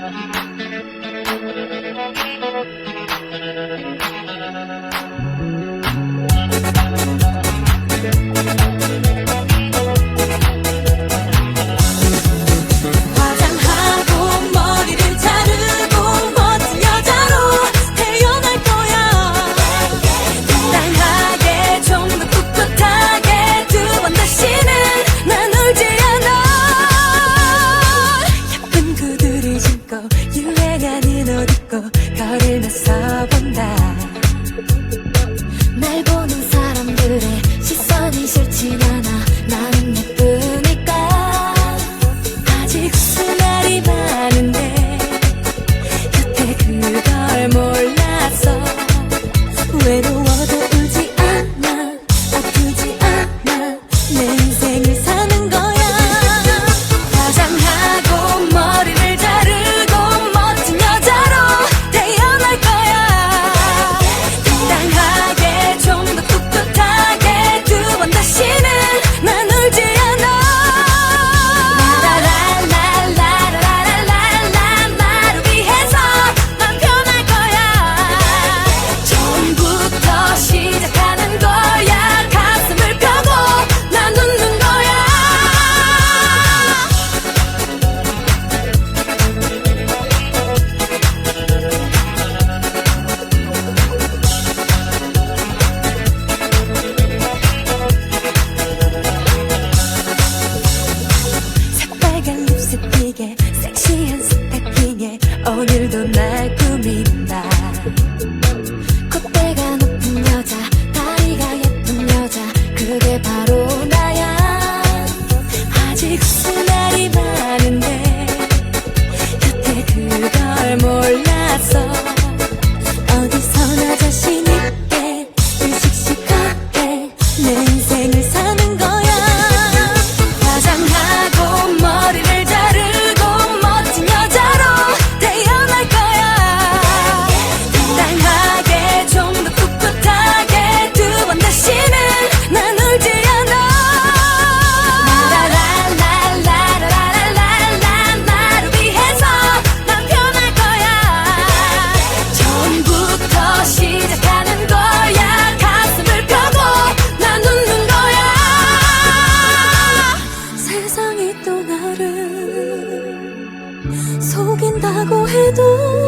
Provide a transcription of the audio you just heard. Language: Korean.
love. 가을을 몇 사번 날 오늘도 날 꾸민다. 속인다고 해도